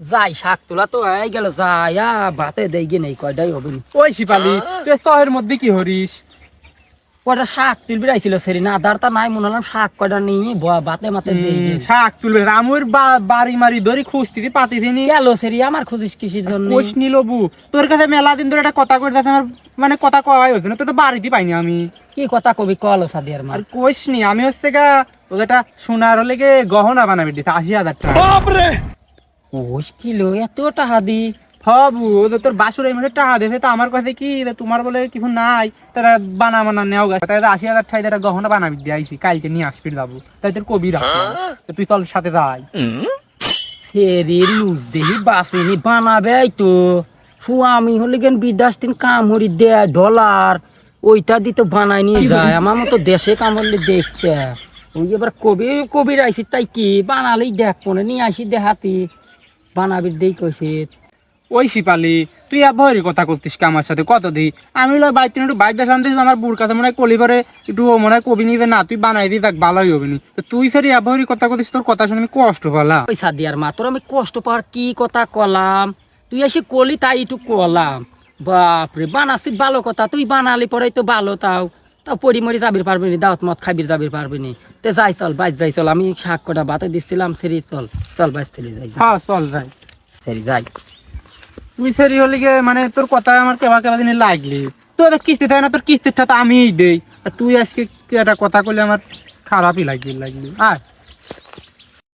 যাই শাক তোলা তো হয়ে গেল যাই আ ভাতে দেই গে নেই কয়টাই হবে ওই শিপালি তুই শহের মধ্যে কি হরিস? কয়টা শাক তুলবি রাইছিল সেরি না আদারটা নাই মনে হলাম শাক কয়টা নিয়ে ব- ভাতে মাতে শাক তুলবে আমুর বাড়ি মারি ধরি খুঁজতে পাতি দিনি। গেল সেরি আমার খুঁজিস কিসির জন্য? কোষ নিল বু তোর কাছে মেলা দিন ধরে একটা কথা করে আমার মানে কথা কওয়াই হচ্ছে না তোর তো বাড়িতে পাইনি আমি। কি কথা কবি কল সাদিয়ার মার আর কোষ নি আমি হচ্ছে গা একটা সোনার হলে গে গহনা বানাবি দিতে আশি হাজার টাকা। কোষ কিলো এত টাকা দি? হবু তোর বাসুর এই মাসে টাকা দেবে তো আমার কাছে কি? তোমার বলে কিছু নাই। তারা বানা বানা নেও গেছে। তাই আশি হাজার টাকা তারা গহনা বানাবি দিয়ে আইসি কালকে নিয়ে আসবি যাব তাই তোর কবি রাখব তো তুই চল সাথে যাই। সেরি লুজ দেহি বাসিনি বানাবে তো। ফু আমি হলে গেন বিদাস দিন কাম হরি দে ডলার। ওইটা দিতে বানাই নিয়ে যায়। আমার মতো দেশে কাম হলে দেখতে। ওই এবার কবি কবির আইসি তাই কি? বানালেই দেখ মনে নিয়ে আসি দেহাতি। বানাবি দেই কইছে। ওই শিপালি তুই আবহাওয়ার কথা করতিস কি আমার সাথে? কত দি আমি হলো বাইক একটু বাইক দেখাম দিস আমার বুড় কাছে মনে হয় কলিবারে একটু মনে হয় কবি নিবে। না তুই বানাই দিই দেখ ভালোই হবে নি। তো তুই আবহাওয়ার কথা করতিস তোর কথা শুনে আমি কষ্ট পেলাম। ওই সাদিয়ার মা তোর আমি কষ্ট পাওয়ার কি কথা কলাম? তুই এসে কলি তাই একটু কলাম। বাপরে বানাসি ভালো কথা তুই বানালি পরেই তো ভালো তাও। তাও পরি মরি যাবির পারবি নি দাওয়াত মত খাবির যাবির পারবি নি তে যাই চল বাইর যাই চল আমি শাক কটা বাতে দিচ্ছিলাম সেরি চল চল বাইর চলে যাই হ্যাঁ চল যাই। সেরি যাই। তুই সেরি হলি গে মানে তোর কথা আমার কেবা কেবা দিনে লাগলি। তোর কিস্তি থাকে না তোর কিস্তির টাকা আমিই দেই। আর তুই আজকে একটা কথা কইলে আমার খারাপই লাগলি লাগলি। আয়।